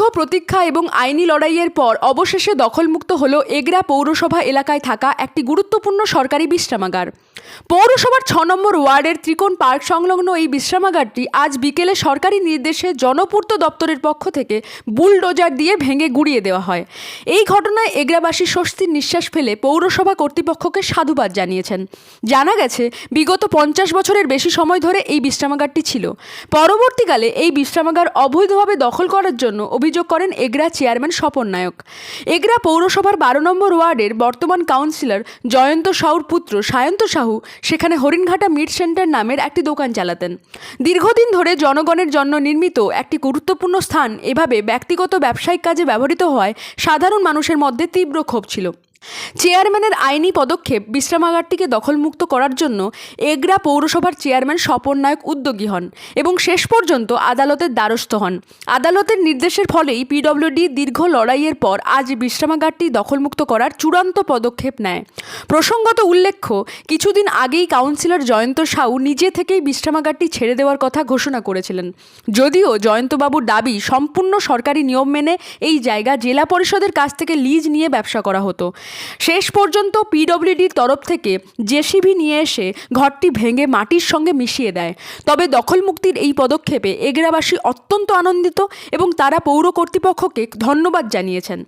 দীর্ঘ প্রতীক্ষা এবং আইনি লড়াইয়ের পর অবশেষে দখলমুক্ত হল এগরা পৌরসভা এলাকায় থাকা একটি গুরুত্বপূর্ণ সরকারি বিশ্রামাগার। পৌরসভার ছ নম্বর ওয়ার্ডের ত্রিকোণ পার্ক সংলগ্ন এই বিশ্রামাগারটি আজ বিকেলে সরকারি নির্দেশে জনপূর্ত দপ্তরের পক্ষ থেকে বুলডোজার দিয়ে ভেঙে গুড়িয়ে দেওয়া হয়। এই ঘটনায় এগরাবাসী স্বস্তির নিঃশ্বাস ফেলে পৌরসভা কর্তৃপক্ষকে সাধুবাদ জানিয়েছেন। জানা গেছে, বিগত পঞ্চাশ বছরের বেশি সময় ধরে এই বিশ্রামাগারটি ছিল। পরবর্তীকালে এই বিশ্রামাগার অবৈধভাবে দখল করার জন্য অভিযোগ করেন এগরা চেয়ারম্যান স্বপন নায়ক। এগরা পৌরসভার বারো নম্বর ওয়ার্ডের বর্তমান কাউন্সিলর জয়ন্ত সাউর পুত্র সায়ন্ত সাহু সেখানে হরিণঘাটা মিট সেন্টার নামের একটি দোকান চালাতেন। দীর্ঘদিন ধরে জনগণের জন্য নির্মিত একটি গুরুত্বপূর্ণ স্থান এভাবে ব্যক্তিগত ব্যবসায়িক কাজে ব্যবহৃত হওয়ায় সাধারণ মানুষের মধ্যে তীব্র ক্ষোভ ছিল। চেয়ারম্যানের আইনি পদক্ষেপ বিশ্রামাগারটিকে দখলমুক্ত করার জন্য এগরা পৌরসভার চেয়ারম্যান স্বপন নায়ক উদ্যোগী হন এবং শেষ পর্যন্ত আদালতের দ্বারস্থ হন। আদালতের নির্দেশের ফলেই পিডব্লিউডি দীর্ঘ লড়াইয়ের পর আজ বিশ্রামাগারটি দখলমুক্ত করার চূড়ান্ত পদক্ষেপ নেয়। প্রসঙ্গত উল্লেখ্য, কিছুদিন আগেই কাউন্সিলর জয়ন্ত সাউ নিজে থেকেই বিশ্রামাগারটি ছেড়ে দেওয়ার কথা ঘোষণা করেছিলেন। যদিও জয়ন্তবাবুর দাবি সম্পূর্ণ সরকারি নিয়ম মেনে এই জায়গা জেলা পরিষদের কাছ থেকে লিজ নিয়ে ব্যবসা করা হতো। শেষ পর্যন্ত পিডব্লিউডির তরফ থেকে জেসিবি নিয়ে এসে ঘরটি ভেঙে মাটির সঙ্গে মিশিয়ে দেয়। তবে দখলমুক্তির এই পদক্ষেপে এগরাবাসী অত্যন্ত আনন্দিত এবং তারা পৌর কর্তৃপক্ষকে ধন্যবাদ জানিয়েছেন।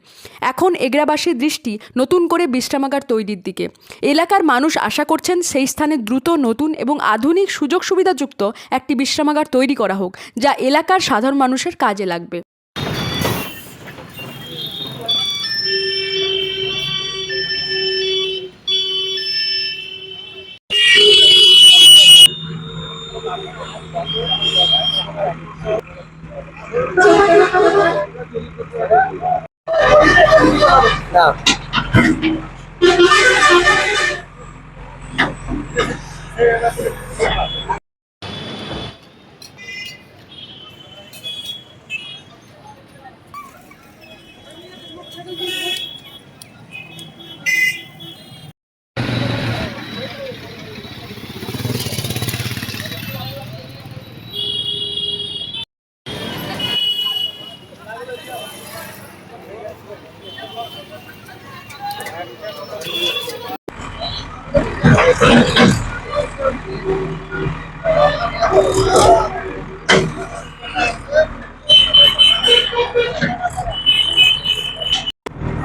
এখন এগরাবাসীর দৃষ্টি নতুন করে বিশ্রামাগার তৈরির দিকে। এলাকার মানুষ আশা করছেন সেই স্থানে দ্রুত নতুন এবং আধুনিক সুযোগ সুবিধাযুক্ত একটি বিশ্রামাগার তৈরি করা হোক, যা এলাকার সাধারণ মানুষের কাজে লাগবে। না।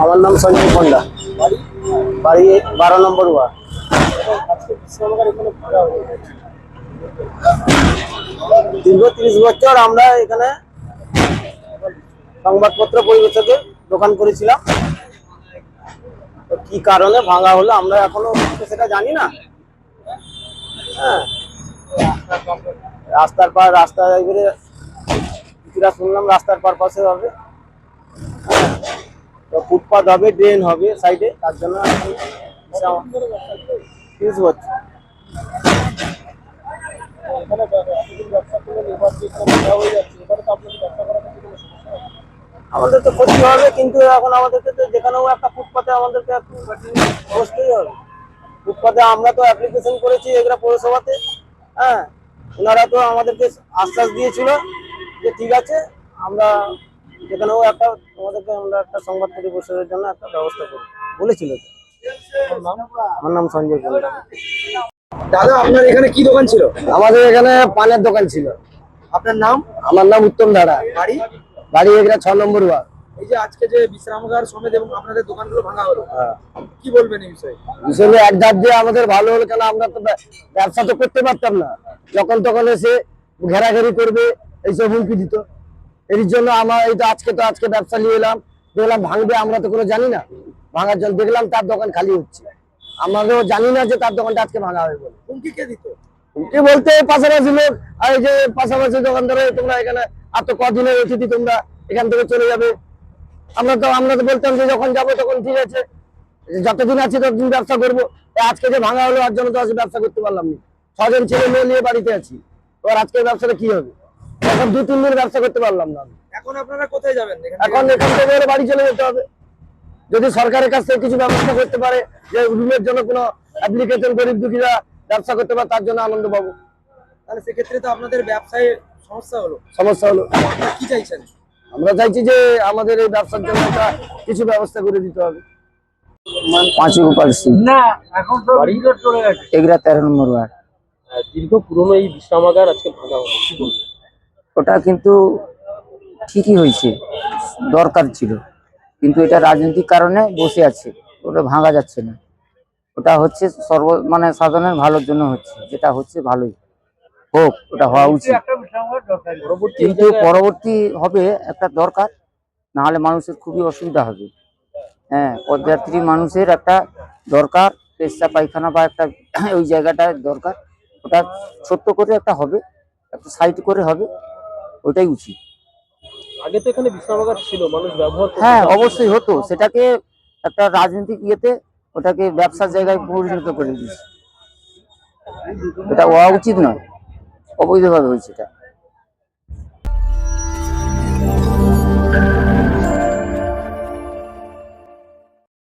আমার নাম সঞ্জয় পন্ডা বাড়ি? বারো নম্বর দীর্ঘ ত্রিশ বছর আমরা এখানে সংবাদপত্র পরিবেশকে দোকান করেছিলাম। কি কারণে ভাঙা হলো আমরা এখনও সেটা জানি না। হ্যাঁ। রাস্তার পার রাস্তা এবারে কিছুটা শুনলাম, রাস্তার পার পাশে হবে। তো ফুটপাথ হবে, ড্রেন হবে সাইডে, তার জন্য আমাদের তো ক্ষতি হবে, কিন্তু এখন আমাদেরকে তো যেখানেও একটা ফুটপাতে আমাদেরকে একটু বসতেই হবে। ফুটপাতে আমরা তো অ্যাপ্লিকেশন করেছি এগুলা পৌরসভাতে। হ্যাঁ ওনারা তো আমাদেরকে আশ্বাস দিয়েছিল যে ঠিক আছে আমরা যেখানেও একটা আমাদেরকে আমরা একটা সংবাদ পরিবেশনের জন্য একটা ব্যবস্থা করি বলেছিল আমার নাম সঞ্জয় কুমার। দাদা আপনার এখানে কি দোকান ছিল? আমাদের এখানে পানের দোকান ছিল। আপনার নাম? আমার নাম উত্তম ধারা বাড়ি? বাড়ি এখানে ছ নম্বর ওয়ার্ড। এই যে আজকে যে বিশ্রামাগার সমেত এবং আপনাদের দোকানগুলো ভাঙা হলো হ্যাঁ। কি বলবেন এই বিষয়ে? এক ধাপ দিয়ে আমাদের ভালো হলো কেন আমরা তো ব্যবসা তো করতে পারতাম না। যখন তখন এসে ঘেরাঘেরি করবে এইসব হুমকি দিত। এর জন্য আমার এই তো আজকে তো আজকে ব্যবসা নিয়ে এলাম। দেখলাম ভাঙবে আমরা তো কোনো জানি না। ভাঙার জন্য দেখলাম তার দোকান খালি হচ্ছে। আমাদেরও জানি না যে তার দোকানটা আজকে ভাঙা হবে বলে। হুমকি কে দিত? হুমকি বলতে পাশাপাশি লোক আর এই যে পাশাপাশি দোকানদারে তোমরা এখানে আর তো কদিনের অতিথি তোমরা এখান থেকে চলে যাবে। আমরা তো আমরা তো বলতাম যে যখন যাব তখন ঠিক আছে। যতদিন আছে ততদিন ব্যবসা করব। আজকে যে ভাঙা হলো আর জন্য তো আজকে ব্যবসা করতে পারলাম না। ছজন ছেলে মেয়ে নিয়ে বাড়িতে আছি। এবার আজকে ব্যবসাটা কি হবে? এখন দু তিন দিন ব্যবসা করতে পারলাম না। এখন আপনারা কোথায় যাবেন? এখান? এখান থেকে বাড়ি চলে যেতে হবে। যদি সরকারের কাছ থেকে কিছু ব্যবস্থা করতে পারে যে রুমের জন্য কোনো অ্যাপ্লিকেশন গরিব দুঃখীরা ব্যবসা করতে পারে তার জন্য আনন্দ পাবো। তাহলে সেক্ষেত্রে তো আপনাদের ব্যবসায় সমস্যা হলো। সমস্যা হলো। কি চাইছেন? আমরা চাইছি যে আমাদের এই ব্যবসার জন্য একটা কিছু ব্যবস্থা করে দিতে হবে। পাঁচই গোপাল সিং। না এখন তো ভিডিও এগুলা তেরো নম্বর ওয়ার্ড। দীর্ঘ পুরনো এই বিশ্রামাগার আজকে ভাঙা হলো ওটা কিন্তু ঠিকই হয়েছে দরকার ছিল। কিন্তু এটা রাজনৈতিক কারণে বসে আছে ওটা ভাঙা যাচ্ছে না। ওটা হচ্ছে সর্ব মানে সাধারণের ভালোর জন্য হচ্ছে যেটা হচ্ছে ভালোই। হোক ওটা হওয়া উচিত। কিন্তু পরবর্তী হবে একটা দরকার নাহলে মানুষের খুবই অসুবিধা হবে। হ্যাঁ পদযাত্রী মানুষের একটা দরকার পেশা পায়খানা বা একটা ওই জায়গাটা দরকার। ওটা ছোট্ট করে একটা হবে একটা সাইড করে হবে ওটাই উচিত। আগে তো এখানে বিশ্রামাগার ছিল মানুষ ব্যবহার হ্যাঁ অবশ্যই হতো। সেটাকে একটা রাজনৈতিক ইয়েতে ওটাকে ব্যবসার জায়গায় পরিণত করে দিয়েছে। এটা হওয়া উচিত নয়। অবৈধভাবে হয়েছে এটা।